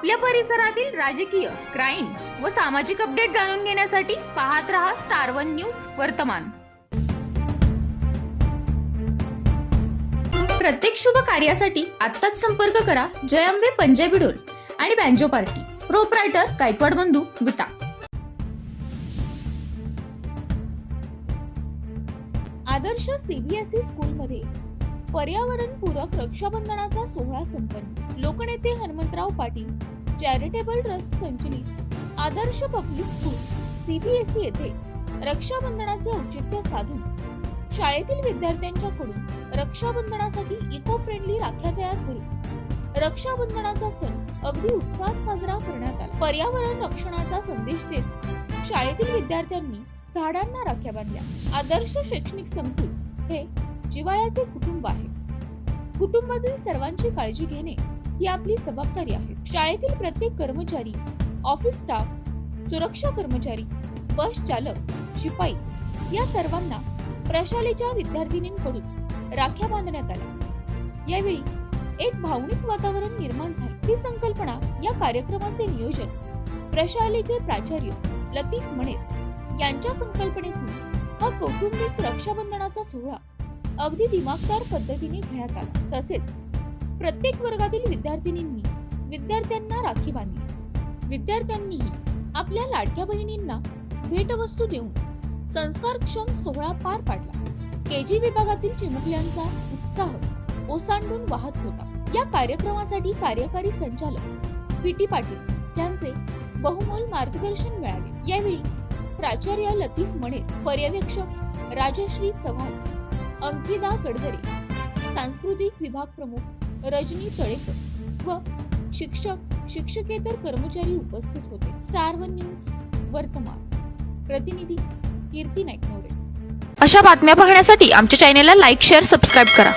आपल्या परिसरातील राजकीय क्राईम व सामाजिक अपडेट जाणून घेण्यासाठी पाहत रहा स्टार वन न्यूज वर्तमान. प्रत्येक शुभ कार्यासाठी आत्ताच संपर्क करा जयंबे पंजाबी डोल आणि बँजो पार्टी. प्रोपरायटर गायकवाड बंधू विटा आदर्श सीबीएसई स्कूलमध्ये पर्यावरणपूरक रक्षाबंधनाचा सोहळा संपन्न. लोकनेते हनुमंतराव पाटील चॅरिटेबल ट्रस्ट संचलित आदर्श पब्लिक स्कूल सीबीएसई येथे रक्षाबंधनाचे औचित्य साधून शाळेतील विद्यार्थ्यांच्याकडून रक्षाबंधनासाठी इको फ्रेंडली राख्या तयार करून रक्षाबंधनाचा सण अगदी उत्साहात साजरा करण्यात आला. पर्यावरण रक्षणाचा संदेश देत शाळेतील विद्यार्थ्यांनी झाडांना राख्या बांधल्या. आदर्श शैक्षणिक संकुल हे जिवाळ्याचे कुटुंब आहे. कुटुंबातील सर्वांची काळजी घेणे ही आपली जबाबदारी आहे. शाळेतील प्रत्येक कर्मचारी ऑफिस स्टाफ सुरक्षा कर्मचारी बस चालक शिपाई या सर्वांना प्रशालेच्या विद्यार्थिनींकडून राख्या बांधण्यात आल्या. यावेळी एक भावनिक वातावरण निर्माण झाले. ही संकल्पना या कार्यक्रमाचे नियोजन प्रशालेचे प्राचार्य लतीफ मणेर यांच्या संकल्पनेतून हा कौटुंबिक रक्षाबंधनाचा सोहळा अगदी दिमागदार पद्धतीने घेण्यात आला. तसेच प्रत्येक वर्गातील विद्यार्थिनींनी विद्यार्थ्यांना राखी बांधली. विद्यार्थ्यांनीही आपल्या लाडक्या बहिणींना भेटवस्तू देऊन संस्कारक्षम सोहळा पार पाडला. केजी विभागातील चिमुकल्यांचा उत्साह ओसांडून वाहत होता. या कार्यक्रमासाठी कार्यकारी संचालक पी टी पाटील यांचे बहुमोल मार्गदर्शन मिळाले. यावेळी प्राचार्य लतीफ मणे पर्यवेक्षक राजश्री चव्हाण अंकिता गडकरी सांस्कृतिक विभाग प्रमुख रजनी तळेकर व शिक्षक शिक्षकेतर कर्मचारी उपस्थित होते. स्टार वन न्यूज वर्तमान. प्रतिनिधी कीर्ती नाईकनवरे. अशा बातम्या पाहण्यासाठी आमच्या चॅनेलला लाईक शेअर सबस्क्राईब करा.